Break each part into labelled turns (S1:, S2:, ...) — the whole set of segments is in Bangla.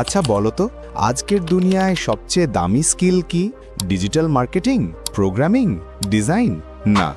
S1: আচ্ছা বলো তো, আজকের দুনিয়ায় সবচেয়ে দামি স্কিল কি? Digital marketing, programming, design? না,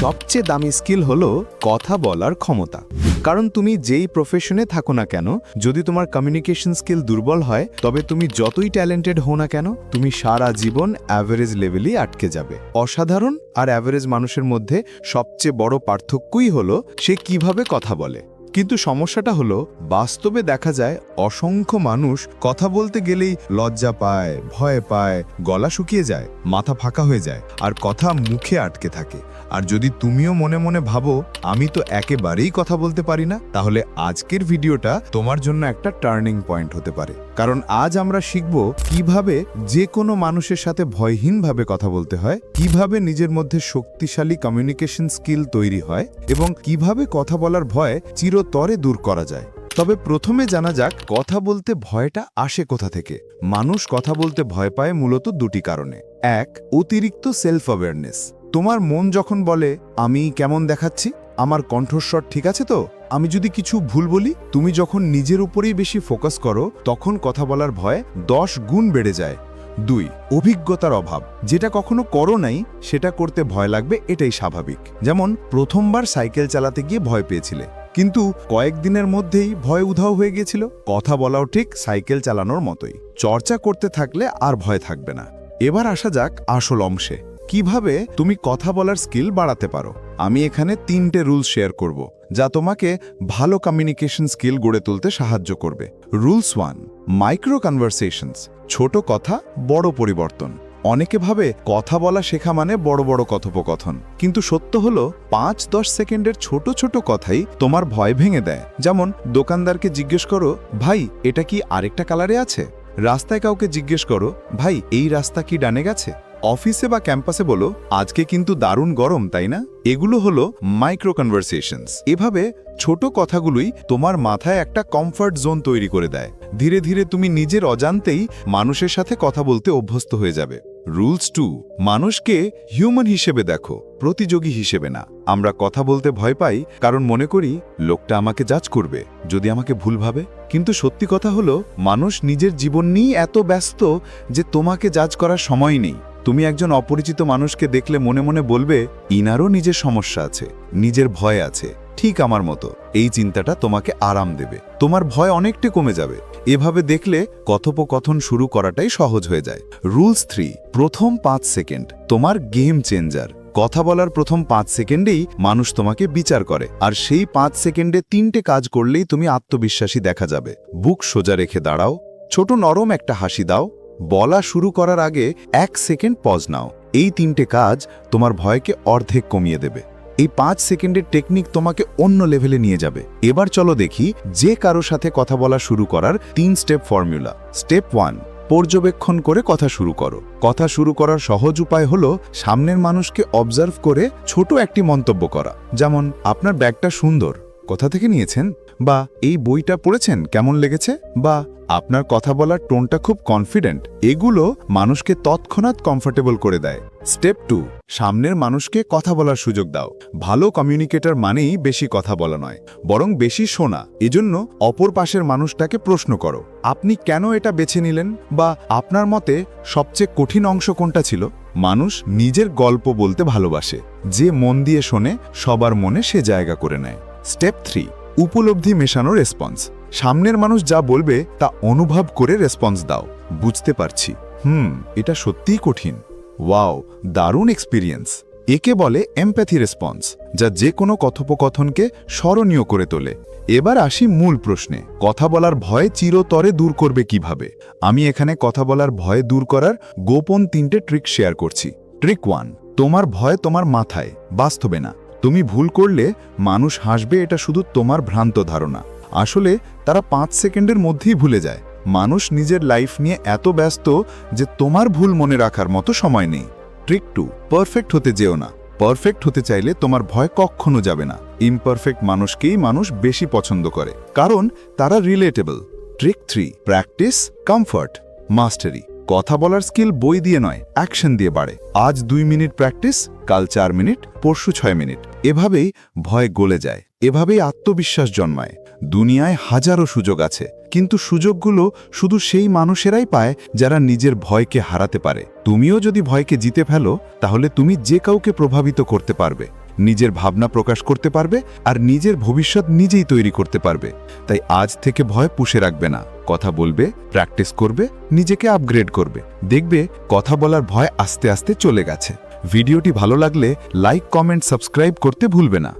S1: সবচেয়ে দামি স্কিল হলো কথা বলার ক্ষমতা। কারণ তুমি যেই প্রফেশনে থাকো না কেন, যদি তোমার কমিউনিকেশন স্কিল দুর্বল হয়, তবে তুমি যতই ট্যালেন্টেড হও না কেন, তুমি সারা জীবন অ্যাভারেজ লেভেলই আটকে যাবে। অসাধারণ আর অ্যাভারেজ মানুষের মধ্যে সবচেয়ে বড় পার্থক্যই হলো সে কীভাবে কথা বলে। কিন্তু সমস্যাটা হলো, বাস্তবে দেখা যায় অসংখ্য মানুষ কথা বলতে গেলেই লজ্জা পায়, ভয় পায়, গলা শুকিয়ে যায়, মাথা ফাঁকা হয়ে যায় আর কথা মুখে আটকে থাকে। আর যদি তুমিও মনে মনে ভাবো, আমি তো একেবারেই কথা বলতে পারি না, তাহলে আজকের ভিডিওটা তোমার জন্য একটা টার্নিং পয়েন্ট হতে পারে। কারণ আজ আমরা শিখব কীভাবে যে কোনো মানুষের সাথে ভয়হীনভাবে কথা বলতে হয়, কীভাবে নিজের মধ্যে শক্তিশালী কমিউনিকেশন স্কিল তৈরি হয় এবং কীভাবে কথা বলার ভয় চিরতরে দূর করা যায়। তবে প্রথমে জানা যাক, কথা বলতে ভয়টা আসে কোথা থেকে। মানুষ কথা বলতে ভয় পায় মূলত দুটি কারণে। এক, অতিরিক্ত সেলফ অ্যাওয়ারনেস তোমার মন যখন বলে, আমি কেমন দেখাচ্ছি? আমার কণ্ঠস্বর ঠিক আছে তো? আমি যদি কিছু ভুল বলি, তুমি যখন নিজের উপরেই বেশি ফোকাস করো, তখন কথা বলার ভয় দশ গুণ বেড়ে যায়। দুই, অভিজ্ঞতার অভাব। যেটা কখনো করো নাই, সেটা করতে ভয় লাগবে, এটাই স্বাভাবিক। যেমন, প্রথমবার সাইকেল চালাতে গিয়ে ভয় পেয়েছিলে। কিন্তু কয়েকদিনের মধ্যেই ভয় উধাও হয়ে গিয়েছিল। কথা বলাও ঠিক সাইকেল চালানোর মতোই। চর্চা করতে থাকলে আর ভয় থাকবে না। এবার আসা যাক আসল অংশে। কীভাবে তুমি কথা বলার স্কিল বাড়াতে পারো? আমি এখানে তিনটে রুলস শেয়ার করব, যা তোমাকে ভালো কমিউনিকেশন স্কিল গড়ে তুলতে সাহায্য করবে। রুলস ওয়ান মাইক্রো কনভারসেশনস ছোট কথা, বড় পরিবর্তন। অনেকে ভাবে কথা বলা শেখা মানে বড় বড় কথোপকথন। কিন্তু সত্য হলো, পাঁচ দশ সেকেন্ডের ছোট ছোট কথাই তোমার ভয় ভেঙে দেয়। যেমন, দোকানদারকে জিজ্ঞেস করো, ভাই, এটা কি আরেকটা কালারে আছে? রাস্তায় কাউকে জিজ্ঞেস করো, ভাই, এই রাস্তা কি ডানে গেছে? অফিসে বা ক্যাম্পাসে বলো, আজকে কিন্তু দারুণ গরম, তাই না? এগুলো হলো মাইক্রো কনভারসেশনস। এভাবে ছোট কথাগুলোই তোমার মাথায় একটা কমফর্ট জোন তৈরি করে দেয়। ধীরে ধীরে তুমি নিজের অজান্তেই মানুষের সাথে কথা বলতে অভ্যস্ত হয়ে যাবে। রুলস টু মানুষকে হিউম্যান হিসেবে দেখো, প্রতিযোগী হিসেবে না। আমরা কথা বলতে ভয় পাই, কারণ মনে করি লোকটা আমাকে জাজ করবে, যদি আমাকে ভুল ভাবে। কিন্তু সত্যি কথা হলো, মানুষ নিজের জীবন নিয়েই এত ব্যস্ত যে তোমাকে জাজ করার সময় নেই। তুমি একজন অপরিচিত মানুষকে দেখলে মনে মনে বলবে, ইনারও নিজের সমস্যা আছে, নিজের ভয় আছে। ঠিক আমার মতো। এই চিন্তাটা তোমাকে আরাম দেবে। তোমার ভয় অনেকটা কমে যাবে। এভাবে দেখলে কথোপকথন শুরু করাটাই সহজ হয়ে যায়। রুলস থ্রি, প্রথম পাঁচ সেকেন্ড, তোমার গেম চেঞ্জার। কথা বলার প্রথম পাঁচ সেকেন্ডেই মানুষ তোমাকে বিচার করে। আর সেই পাঁচ সেকেন্ডে তিনটে কাজ করলেই তুমি আত্মবিশ্বাসী দেখা যাবে। বুক সোজা রেখে দাঁড়াও। ছোট নরম একটা হাসি দাও। বলা শুরু করার আগে এক সেকেন্ড পজ নাও। এই তিনটে কাজ তোমার ভয়কে অর্ধেক কমিয়ে দেবে। এই পাঁচ সেকেন্ডের টেকনিক তোমাকে অন্য লেভেলে নিয়ে যাবে। এবার চলো দেখি যে কারও সাথে কথা বলা শুরু করার তিন স্টেপ ফর্মুলা স্টেপ ওয়ান পর্যবেক্ষণ করে কথা শুরু করো। কথা শুরু করার সহজ উপায় হলো সামনের মানুষকে অবজার্ভ করে ছোট একটি মন্তব্য করা। যেমন, আপনার ব্যাগটা সুন্দর। কোথা থেকে নিয়েছেন? বা এই বইটা পড়েছেন? কেমন লেগেছে? বা আপনার কথা বলার টোনটা খুব কনফিডেন্ট এগুলো মানুষকে তৎক্ষণাৎ কমফোর্টেবল করে দেয়। স্টেপ টু সামনের মানুষকে কথা বলার সুযোগ দাও। ভালো কমিউনিকেটর মানেই বেশি কথা বলা নয়, বরং বেশি শোনা। এজন্য অপর পাশের মানুষটাকে প্রশ্ন করো, আপনি কেন এটা বেছে নিলেন? বা আপনার মতে সবচেয়ে কঠিন অংশ কোনটা ছিল? মানুষ নিজের গল্প বলতে ভালোবাসে। যে মন দিয়ে শোনে, সবার মনে সে জায়গা করে নেয়। স্টেপ থ্রি উপলব্ধি মেশানো রেসপন্স সামনের মানুষ যা বলবে তা অনুভব করে রেসপন্স দাও। বুঝতে পারছি। হুম, এটা সত্যিই কঠিন। ওয়াও দারুণ এক্সপিরিয়েন্স একে বলে এমপ্যাথি রেসপন্স যা যে কোনো কথোপকথনকে স্মরণীয় করে তোলে। এবার আসি মূল প্রশ্নে। কথা বলার ভয় চিরতরে দূর করবে কীভাবে? আমি এখানে কথা বলার ভয় দূর করার গোপন তিনটে ট্রিক শেয়ার করছি। ট্রিক ওয়ান তোমার ভয় তোমার মাথায়, বাস্তবে না। তুমি ভুল করলে মানুষ হাসবে, এটা শুধু তোমার ভ্রান্ত ধারণা। আসলে তারা পাঁচ সেকেন্ডের মধ্যেই ভুলে যায়। মানুষ নিজের লাইফ নিয়ে এত ব্যস্ত যে তোমার ভুল মনে রাখার মতো সময় নেই। ট্রিক টু পারফেক্ট হতে যেও না। পারফেক্ট হতে চাইলে তোমার ভয় কখনো যাবে না। ইমপারফেক্ট মানুষকেই মানুষ বেশি পছন্দ করে। কারণ তারা relatable trick three practice comfort mastery কথা বলার স্কিল বই দিয়ে নয়, অ্যাকশন দিয়ে বাড়ে। আজ দুই মিনিট প্র্যাকটিস, কাল চার মিনিট, পরশু ছয় মিনিট। এভাবেই ভয় গলে যায়, এভাবেই আত্মবিশ্বাস জন্মায়। দুনিয়ায় হাজারো সুযোগ আছে, কিন্তু সুযোগগুলো শুধু সেই মানুষেরাই পায় যারা নিজের ভয়কে হারাতে পারে। তুমিও যদি ভয়কে জিতে ফেলো, তাহলে তুমি যে কাউকে প্রভাবিত করতে পারবে। নিজের ভাবনা প্রকাশ করতে পারবে আর নিজের ভবিষ্যৎ নিজেই তৈরি করতে পারবে। তাই আজ থেকে ভয় পুষে রাখবে না। কথা বলবে, প্র্যাকটিস করবে, নিজেকে আপগ্রেড করবে। দেখবে কথা বলার ভয় আস্তে আস্তে চলে গেছে। ভিডিওটি ভালো লাগলে লাইক, কমেন্ট, সাবস্ক্রাইব করতে ভুলবে না।